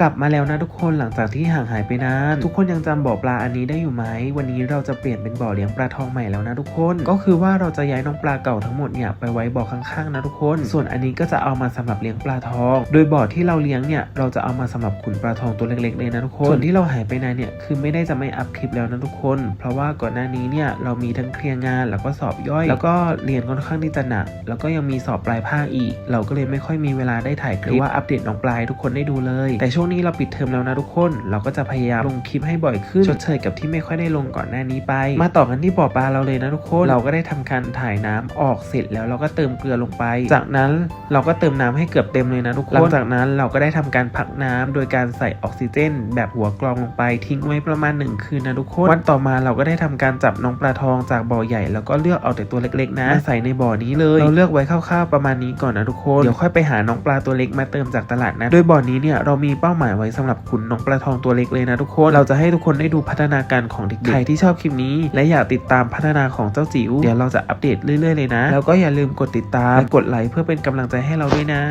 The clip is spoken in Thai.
กลับมาแล้วนะทุกคนหลังจากที่ห่างหายไปนาน ทุกคนยังจำบ่อปลาอันนี้ได้อยู่ไหม วันนี้เราจะเปลี่ยนเป็นบ่อเลี้ยงปลาทองใหม่แล้วนะทุกคน ก็คือว่าเราจะย้ายน้องปลาเก่าทั้งหมดเนี่ยไปไว้บ่อข้างๆนะทุกคน ส่วนอันนี้ก็จะเอามาสำหรับเลี้ยงปลาทอง โดยบ่อที่เราเลี้ยงเนี่ยเราจะเอามาสำหรับขุนปลาทองตัวเล็กๆเลยนะทุกคน ส่วนที่เราหายไปนานเนี่ยคือไม่ได้จะไม่อัพคลิปแล้วนะทุกคน เพราะว่าก่อนหน้านี้เนี่ยเรามีทั้งเคลียร์งานแล้วก็สอบย่อย แล้วก็เรียนค่อนข้างที่จะหนักแล้วก็ยังมีสอบปลายภาคอีก เราก็เลยไม่ค่อยมีเวลาได้ถ่ายคลิปหรือว่าอัปเดตน้องปลายทุกคนได้ดูเลยแต่ช่วงนี้เราปิดเทอมแล้วนะทุกคน เราก็จะพยายามลงคลิปให้บ่อยขึ้นชดเชยกับที่ไม่ค่อยได้ลงก่อนหน้านี้ไป มาต่อกันที่บ่อปลาเราเลยนะทุกคน เราก็ได้ทำการถ่ายน้ำออกเสร็จแล้วเราก็เติมเกลือลงไป จากนั้น เราก็เติมน้ำให้เกือบเต็มเลยนะทุกคน หลังจากนั้นเราก็ได้ทำการพักน้ำโดยการใส่ออกซิเจน แบบหัวกรองลงไปทิ้งไว้ประมาณ 1 คืนนะทุกคน วันต่อมาเราก็ได้ทำการจับน้องปลาทองจากบ่อใหญ่แล้วก็เลือกเอาแต่ตัวเล็กๆนะมาใส่ในบ่อนี้เลยเราเลือกไว้คร่าวๆประมาณนี้ก่อนนะทุกคนเดี๋ยวค่อยไปหาน้องปลาตัวเล็กมาเติมจากตลาดนะโดยบ่อนี้เนี่ยเรามีเป้าหมายไว้สำหรับขุนน้องปลาทองตัวเล็กเลยนะทุกคนเราจะให้ทุกคนได้ดูพัฒนาการของเด็กๆใครที่ชอบคลิปนี้ และอยากติดตามพัฒนาของเจ้าจิ๋วเดี๋ยวเราจะอัปเดตเรื่อยๆเลยนะ แล้วก็อย่าลืมกดติดตามและกดไลค์เพื่อเป็นกำลังใจให้เราด้วยนะ